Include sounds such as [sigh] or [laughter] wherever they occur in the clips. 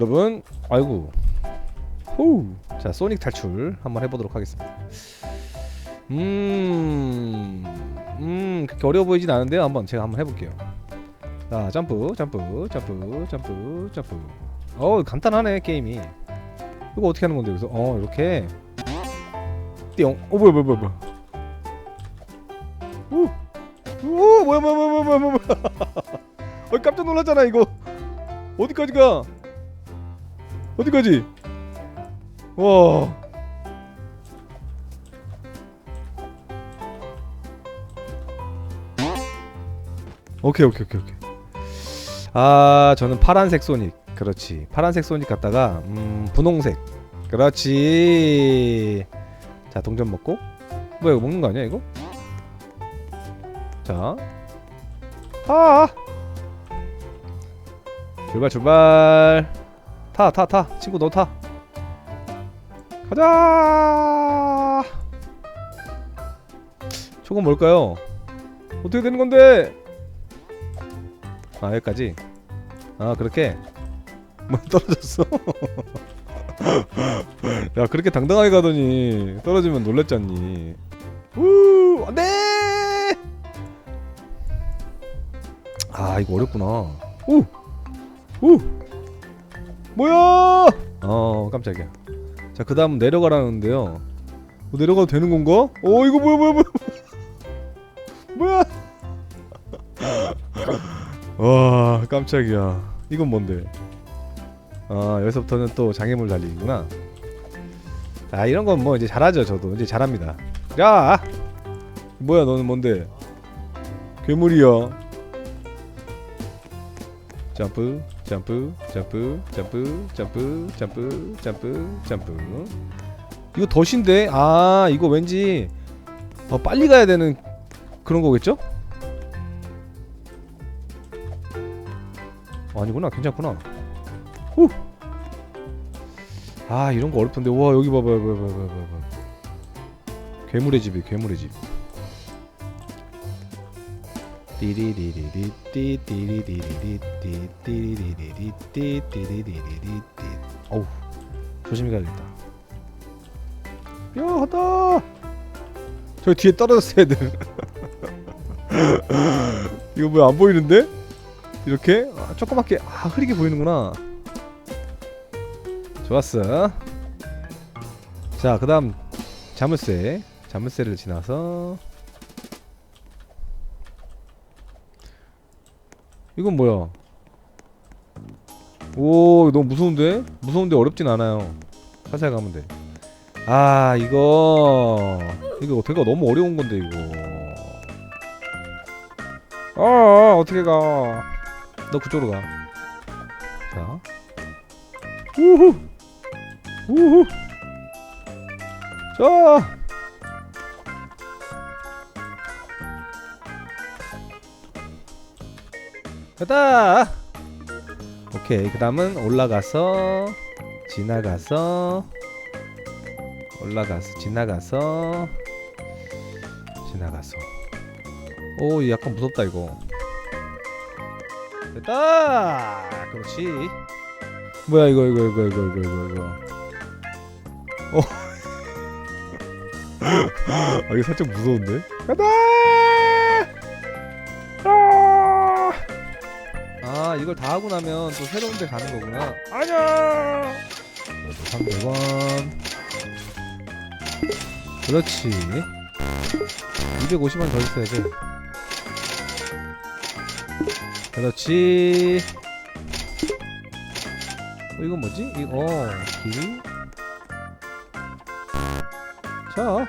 여러분 아이고. 호우 자 소닉 탈출 한번 해보도록 하겠습니다. 음, 음 그렇게 어려워 보이진 않은데요. 한번 제가 한번 해볼게요. 자 점프 점프 점프 점프 점프. 어 간단하네 게임이. 이거 어떻게 하는 건데 여기서? 어 이렇게. 띠용. 어 뭐야 뭐야 뭐야 오 뭐야 뭐야 뭐야 뭐야 뭐야 뭐야. [laughs] 어 깜짝 놀랐잖아 이거. 어디까지 가 어디까지? 와. 오케이 오케이 오케이 오케이. 아 저는 파란색 소닉. 그렇지. 파란색 소닉 갔다가 음 분홍색. 그렇지. 자 동전 먹고. 뭐야 이거 먹는 거 아니야 이거? 자. 아! 출발 출발 타 타 타. 친구 너 타. 가자! 저건 뭘까요? 어떻게 되는 건데? 아 여기까지. 아 그렇게? [laughs] 뭐 떨어졌어? [laughs] 야 그렇게 당당하게 가더니 떨어지면 놀랬잖니. 우 안 돼! 아 이거 어렵구나. 우 우! 뭐야? 어 깜짝이야. 자 그 다음 내려가라는데요. 어, 내려가도 되는 건가? 어 이거 뭐야 뭐야 뭐야? 뭐야? 와 깜짝이야. 이건 뭔데? 아 여기서부터는 또 장애물 달리기구나. 아 이런 건 뭐 이제 잘하죠 저도. 이제 잘합니다. 야! 뭐야 너는 뭔데? 괴물이야. 점프 점프 점프 점프 점프 점프 점프 점프. 이거 덫인데? 아 이거 왠지 어, 빨리 가야 되는 그런 거겠죠? 어, 아니구나 괜찮구나. 후. 아 이런 거 어렵던데. 와 여기 봐봐 봐봐 봐봐 봐봐. 괴물의 집이 괴물의 집 어우 조심히 가야겠다 야 하다 저 뒤에 떨어졌어 애들 이거 뭐야 안 보이는데? 이렇게 아, 조그맣게 아 흐리게 보이는구나 좋았어 자그 다음 자물쇠 자물쇠를 지나서 이건 뭐야 오 너무 무서운데? 무서운데 어렵진 않아요 살살 가면 돼 아 이거 이거 되게 너무 어려운 건데 이거 아 어떻게 가 너 그쪽으로 가. 자. 우후. 우후. 자. 됐다. 오케이. 그 다음은 올라가서 지나가서 올라가서 지나가서 지나가서. 오 약간 무섭다 이거. 됐다! 그렇지. 뭐야 이거 이거 이거 이거 이거 이거 이거. 어. [laughs] 아, 이게 살짝 무서운데? 간다 아 이걸 다 하고 나면 또 새로운 데 가는 거구나 아니야 300원 그렇지 250원 더 있어야 돼 그렇지. 어, 이건 뭐지? 이, 어, 길. 자,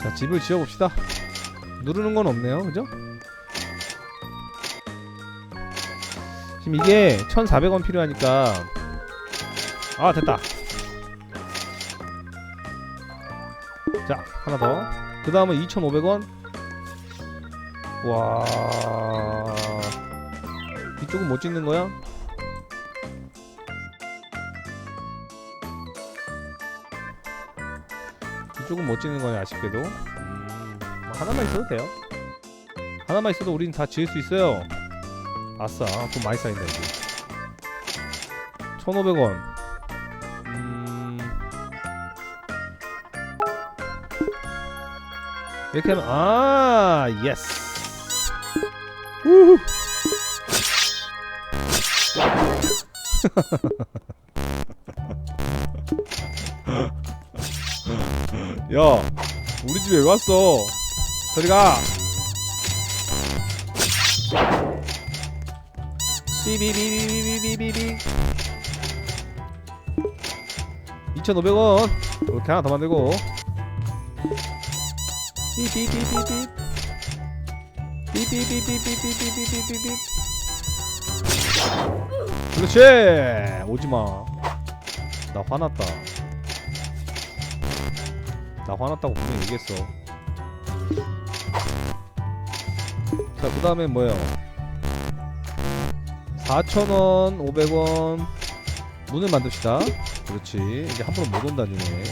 자 집을 지어봅시다. 누르는 건 없네요, 그죠? 지금 이게 1,400원 필요하니까 아 됐다. 자 하나 더. 그 다음은 2,500원. 와. 이쪽은 못 찍는 거야? 이쪽은 못 찍는 거야 아쉽게도 음, 뭐 하나만 있어도 돼요 하나만 있어도 우린 다 지을 수 있어요 아싸 돈 많이 쌓인다 이제 1,500원. 음. 이렇게 하면 아, 예스. 우후. [laughs] 야, 우리 집에 왜 왔어? 저리 가. 비비비비비비비비 2,500원. 이렇게 하나 더 만들고. 비비비비비 비비비비비비비비비비 그렇지. 오지마. 나 화났다. 나 화났다고 분명히 얘기했어. 자 그 다음에 뭐예요 4,000원, 500원 문을 만듭시다. 그렇지. 이제 함부로 못 온다 니네.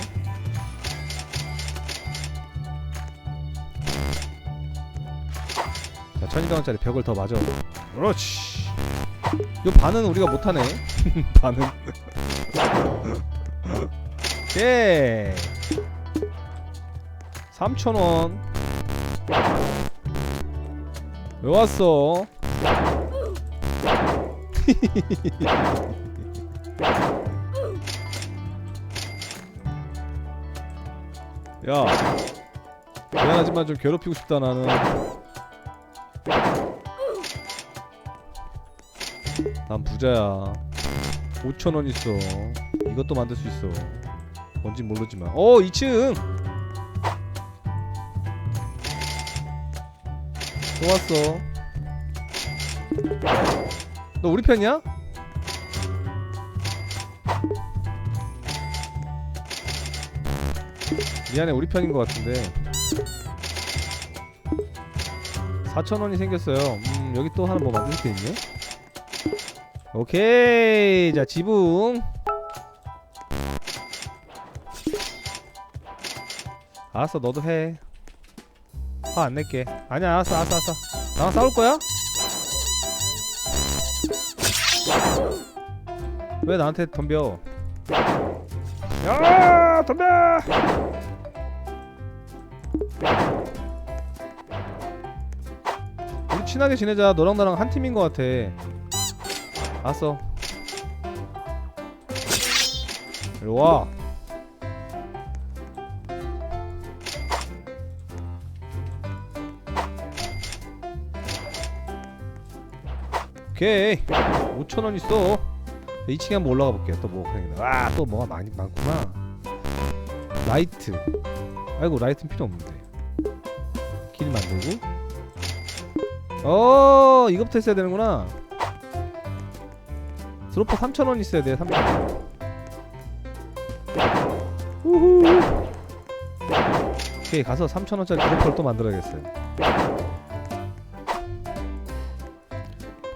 자, 1200원짜리 벽을 더 맞아. 그렇지. 요 반은 우리가 못하네. [laughs] 반은. 오케이. 3,000원. 왜 왔어? 야 미안하지만 좀 괴롭히고 싶다 나는. 난 부자야. 5천원 있어. 이것도 만들 수 있어. 뭔진 모르지만. 어 2층! 좋았어 너 우리 편이야? 미안해 우리 편인 것 같은데. 4천원이 생겼어요. 음 여기 또 하나 뭐 만들 게 있네? 오케이 자 지붕. 알았어 너도 해 화 안 낼게. 아니야 알았어 알았어 알았어. 나랑 싸울 거야? 왜 나한테 덤벼? 야 덤벼! 우리 친하게 지내자. 너랑 나랑 한 팀인 것 같아. 알았어. 이리 와 오케이. 5천원 있어. 2층에 한번 올라가 볼게요 또뭐 그냥 와또 뭐가 많이 많구나. 라이트. 아이고 라이트는 필요 없는데. 길 만들고. 어 이거부터 했어야 되는구나. 드로퍼 3,000원 있어야 돼 3,000원. 우후. 오케이 가서 3,000원짜리 드로퍼를 또 만들어야겠어요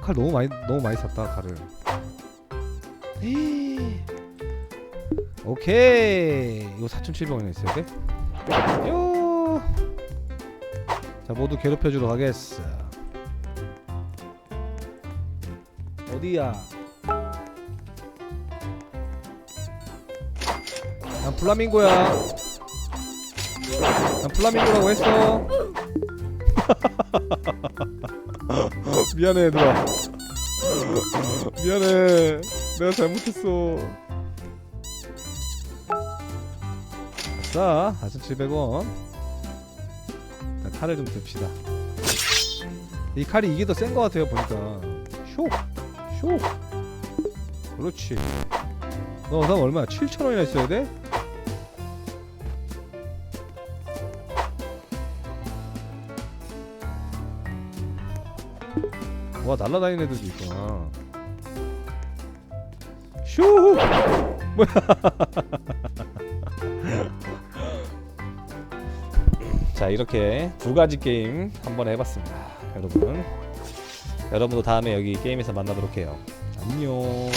칼 너무 많이 너무 많이 샀다 칼을. 오케이. 이거 4,700원에 있어야 돼? 요. 자 모두 괴롭혀주러 가겠어. 어디야? 난 플라밍고야. 난 플라밍고라고 했어 [laughs] 미안해 얘들아. 미안해. 내가 잘못했어. 아싸 4,700원. 자, 칼을 좀 듭시다. 이 칼이 이게 더센것 같아요 보니까. 쇼! 쇼! 그렇지. 너나 얼마야? 7,000원이나 있어야 돼? 와 날라다니는 애들도 있구나. 슈 뭐야? [laughs] 자 이렇게 두 가지 게임 한번 해봤습니다 여러분 여러분도 다음에 여기 게임에서 만나도록 해요. 안녕